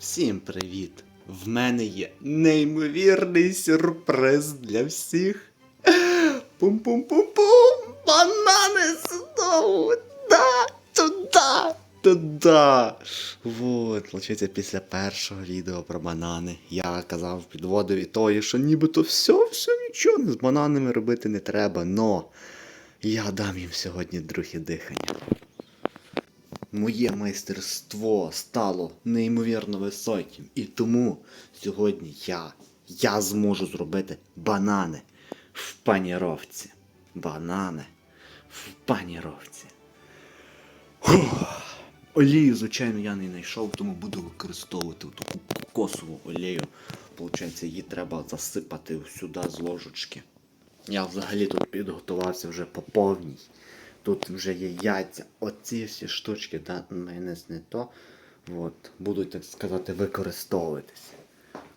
Всім привіт! В мене є неймовірний сюрприз для всіх. Пум-пум-пум-пум! Банани знову! Да! Туда! Туда! Вот, получається, після першого відео про банани я казав, підводив і тої, що нібито все, все нічого з бананами робити не треба, но я дам їм сьогодні друге дихання. Моє майстерство стало неймовірно високим. І тому сьогодні я, я зможу зробити банани в паніровці. Банани в паніровці. Олію, звичайно, я не знайшов, тому буду використовувати таку кокосову олію. Получається, її треба засипати сюди з ложечки. Я взагалі тут підготувався вже по повній. Тут вже є яйця. Оці всі штучки, да, майонез не то. От, будуть, так сказати, використовуватися.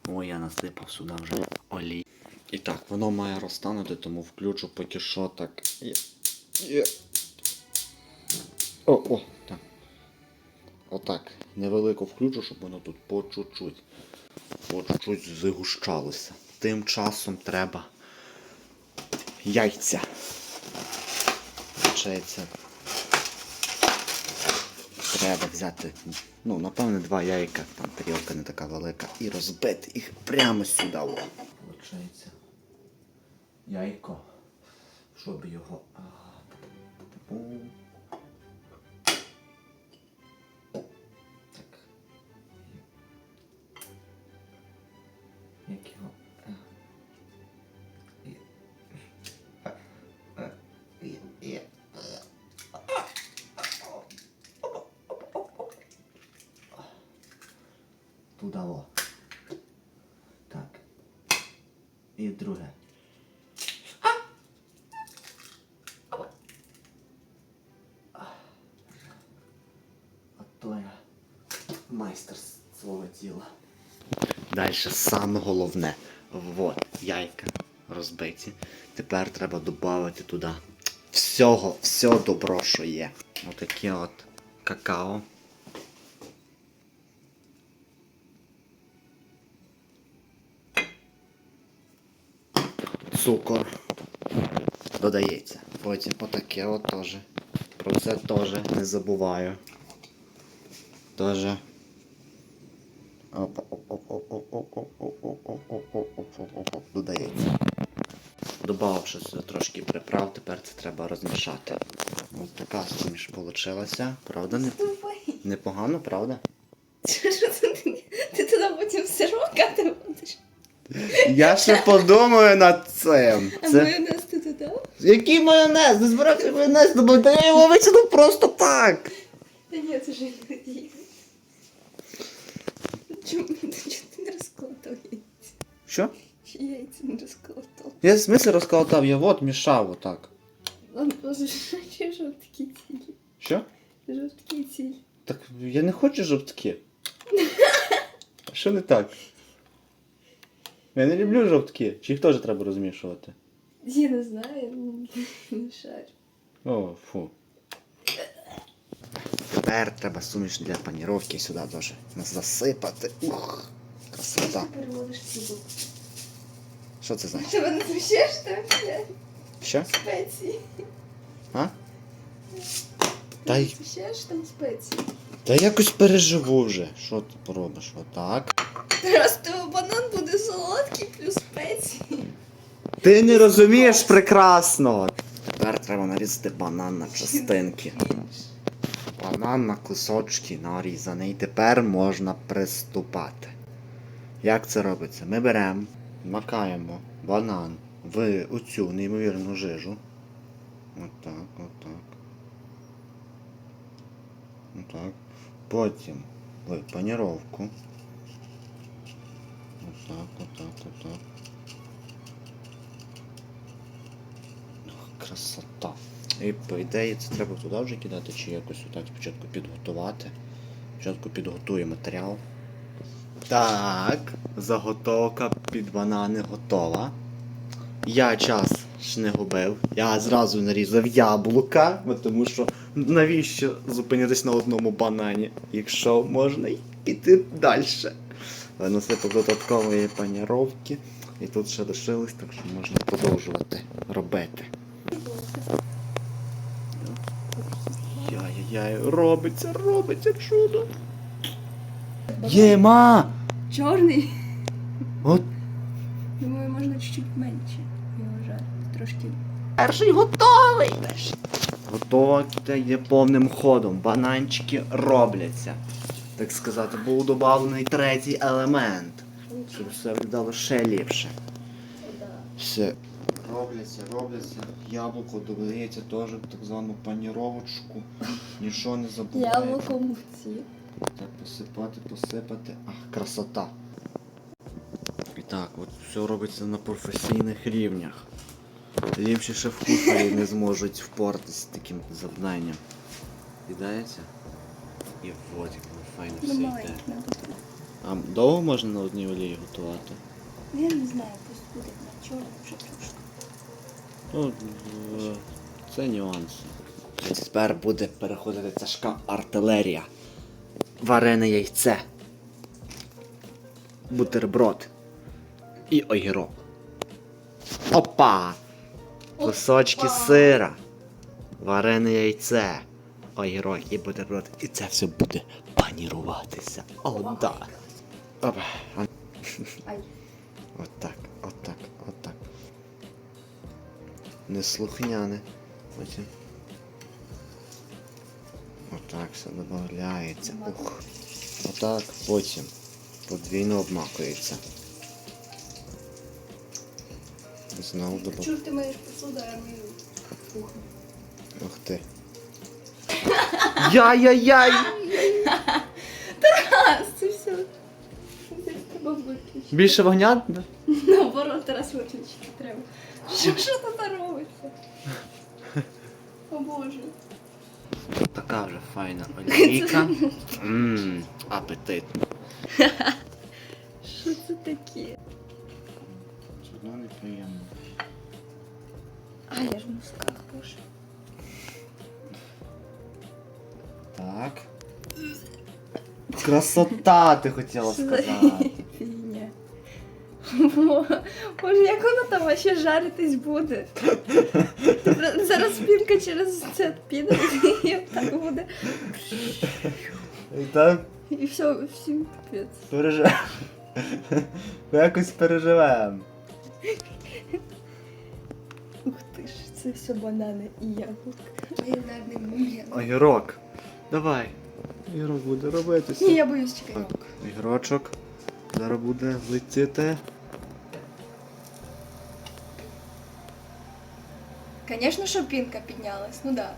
О, я насипав сюди вже олій. І так, воно має розтанути, тому включу поки що так. Є. Є. О, о, так. Отак. Невелико включу, щоб воно тут по чуть-чуть. По чуть-чуть згущалося. Тим часом треба яйця. Получається, треба взяти, ну, напевне, два яйка, там тарілка не така велика, і розбити їх прямо сюди. Получається, яйко, щоб його. Туда во. Так. І друге. А то я майстер свого тіла. Далі саме головне. Вот, яйка розбиті. Тепер треба додати туди всього, все добро, що є. Отаке от какао. Цукор додається. Потім отаке от теж. Про це теж не забуваю. Теж. Додається. Добавивши сюди трошки приправ, тепер це треба розмішати. Ось така суміш вийшла. Правда? Не... Непогано, правда? Що ти, туди потім все рокати будеш? Я ще подумаю над цим. А майонез ти туди? Який майонез? Не збирайте майонез, бо я його вичину просто так. Та ні, це ж інгредієнт. Чому чому ти не розкладав яйця? Що? Яйця не розкладав? Я в смислі розколотав, я от мішав отак. Жовткі цілі. Що? Жовткі цілі. Так я не хочу жовтки. Що не так? Я не люблю жовтки. Чи їх теж треба розмішувати? Я не знаю, ну, не шарю. О, фу. Тепер треба суміш для паніровки сюди теж засипати. Ух, красота. Ти переводиш цілу. Що це значить? Ти мене змішаєш там блядь, Що? спеції. А? Та й Змішаєш там спеції. Та якось переживу вже. Що ти поробиш? Отак. То банан буде солодкий плюс спеції. Ти не розумієш прекрасно. Тепер треба нарізати банан на частинки. Банан на кусочки нарізаний. І тепер можна приступати. Як це робиться? Ми беремо, макаємо банан в оцю неймовірну жижу. Отак, отак. Отак. Потім в паніровку. Отак, отак, отак. Ох, Красота. І по ідеї це треба туди вже кидати, чи якось отак спочатку підготувати. Спочатку підготую матеріал. Так, заготовка під банани готова. Я час ж не губив. Я зразу нарізав яблука, тому що навіщо зупинитись на одному банані, якщо можна й піти далі. Насипав додаткової паніровки. І тут ще лишилось, так що можна продовжувати робити. Яй-яй, робиться, робиться чудо. Єма! Чорний. От Думаю, можна чуть-чуть менше його жарити. Трошки. перший готовий. Готове йде повним ходом. Бананчики робляться. Так сказати, був додавлений третій елемент. Щоб все виглядало ще ліпше. Все. Робляться, робляться. Яблуко додається теж в так звану паніровочку. Нічого не забувається. Яблуко мовці. Так, посипати, посипати. Ах, красота. І так, от все робиться на професійних рівнях. Ліпші шеф-кухарі не зможуть впоратися з таким завданням. Віддається? І воно файно Ну, все йде. маленьке надо. А довго можна на одній олії готувати? Ну, Я не знаю, пусть буде на чорному вже трошки. Ну, це нюанси. Тепер буде переходити тяжка артилерія. Варене яйце. Бутерброд. І огірок. Опа! Кусочки Опа! сира. Варене яйце. Огірок і бутерброд. І це все буде паніруватися. О, да. Опа. Отак, отак, отак. Неслухняне. Потім. Отак все додається. Ух. Отак, потім. Подвійно обмакується. Знову додаємо. Чур ти маєш посуду, а я мою кухню. Ух ти. Яй-яй-яй! А, це все. Треба виключити. Більше вогня? Да? Наоборот, зараз виключити треба. Що, що тут робиться? О боже. Така вже файна олійка. Ммм, апетитно. Що це таке? Чудно неприємно. А, я ж в носках, Красота, ти хотіла сказати. Фігня. Боже, як воно там вообще жаритись буде? Зараз спінка через це піде і так буде. І так І все, всім капець. переживемо. Якось переживемо. Ух ти ж, це все банани і яблука. Огірок. Давай. Огірок буде робитися. Ні, я боюсь чекай. Так, огірочок. Зараз буде летіти. Звісно, що пінка піднялась. Ну да.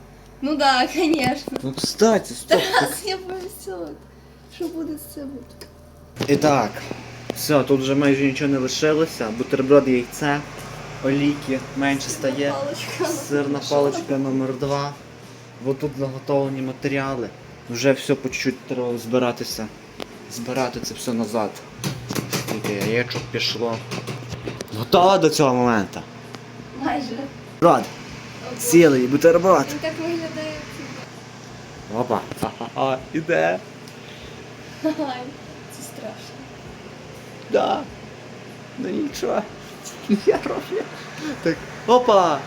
Ну да, звісно. Ну, кстати, стоп. Тарас, я боюсь цього. Що буде з цим? І так. Все, тут вже майже нічого не лишилося. Бутерброд яйце, олійки менше стає. Сирна паличка номер 2 Бо тут заготовлені матеріали. Вже все по чуть-чуть треба збиратися. Збирати це все назад. Скільки яєчок пішло. Готова до цього моменту. Майже. Брат, цілий бутерброд. Він так виглядає. Опа. Ха-ха-ха, іде. Ай, це страшно. Да. Ну нічого. Я роблю. Так. Опа!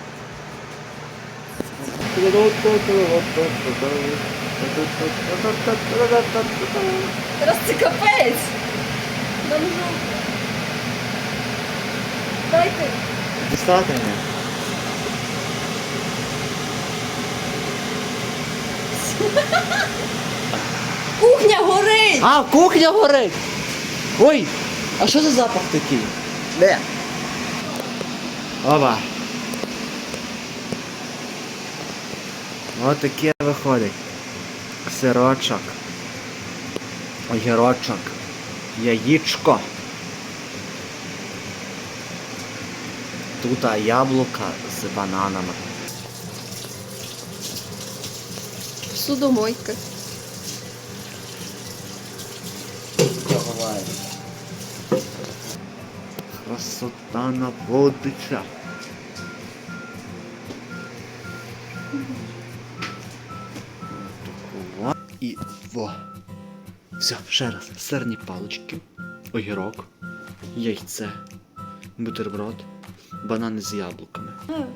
Це капець! Нам жовто. Дайте. Дістати мене. Кухня горить! А, кухня горить! Ой! А що за запах такий? Де? Опа. Ось таке виходить. Сирочок. Огірочок. Яєчко. Тут яблука з бананами. Судомойка. Красота наводиться. Все, ще раз. Сирні палички, огірок, яйце, бутерброд, банани з яблуками.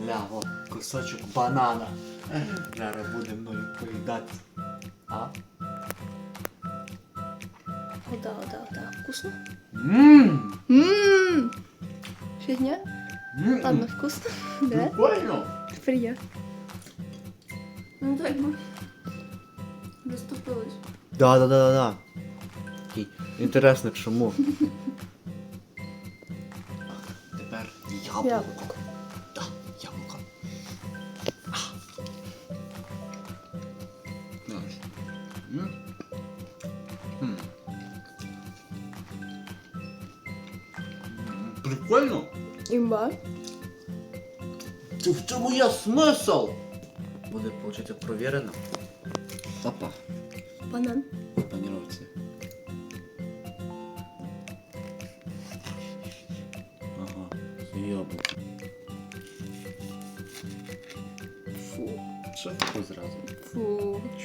Ляво, кусочок банана. Зараз буде мною поїдати. А? О, да, да, да. Вкусно? Ммм! Ммм. Фигня? Ладно, вкусно. Да? Прикольно! Теперь Ну так бы. Доступилась. Да, да, да, да, да. Окей. Інтересно, чому? Тепер яблуко. Да, яблуко. Прикольно. Имба. Це в цьому є смисл. Буде, виходить, провірено. Опа. Банан. Паніровці.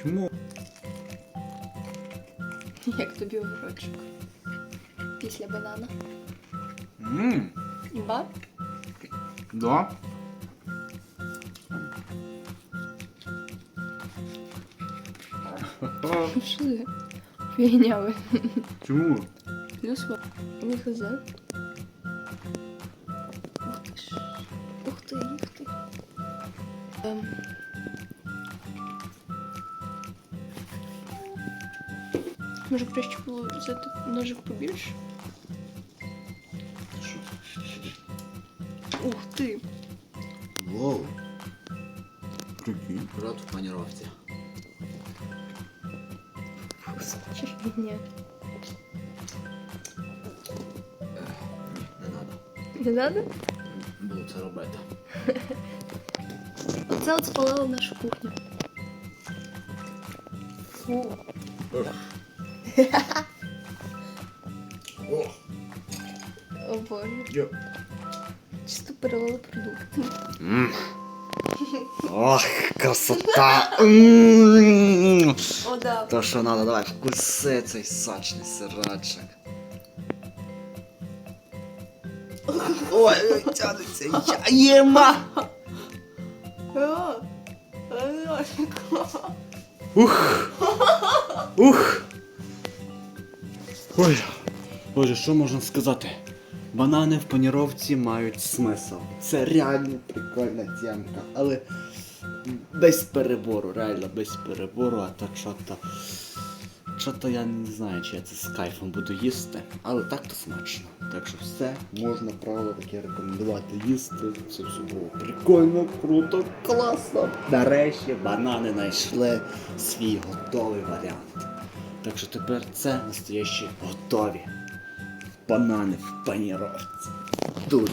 Чому? Як тобі огірочок. Після банана. Ммм, Імба? да. Що це? Фігняви. Чому? Плюс ва- не хз. Ух ти ж. Ух ти, ух ти. Ем. Може краще було взяти ножик побільше? Ух ти! Воу. Прикинь. Рот в паніровці. Чи фігня? Ні, не треба. Не надо? Буду це робити. Оце от спалило нашу кухню. Фу. О, О боже. я... Чисто перелили продукти. Ох, красота! М. О, да. То, що надо, давай, вкуси цей сочний сирочок. Ой, ой, тянеться, я їма! Ух! Ух! Ой, боже, що можна сказати? Банани в паніровці мають смисл. Це реально прикольна тємка, але без перебору, реально без перебору, а так що-то. Що-то я не знаю, чи я це з кайфом буду їсти, але так то смачно. Так що все можна правило таке рекомендувати їсти. Це все було прикольно, круто, класно. Нарешті банани знайшли свій готовий варіант. Так що тепер це настоящі готові банани в паніровці. Туди.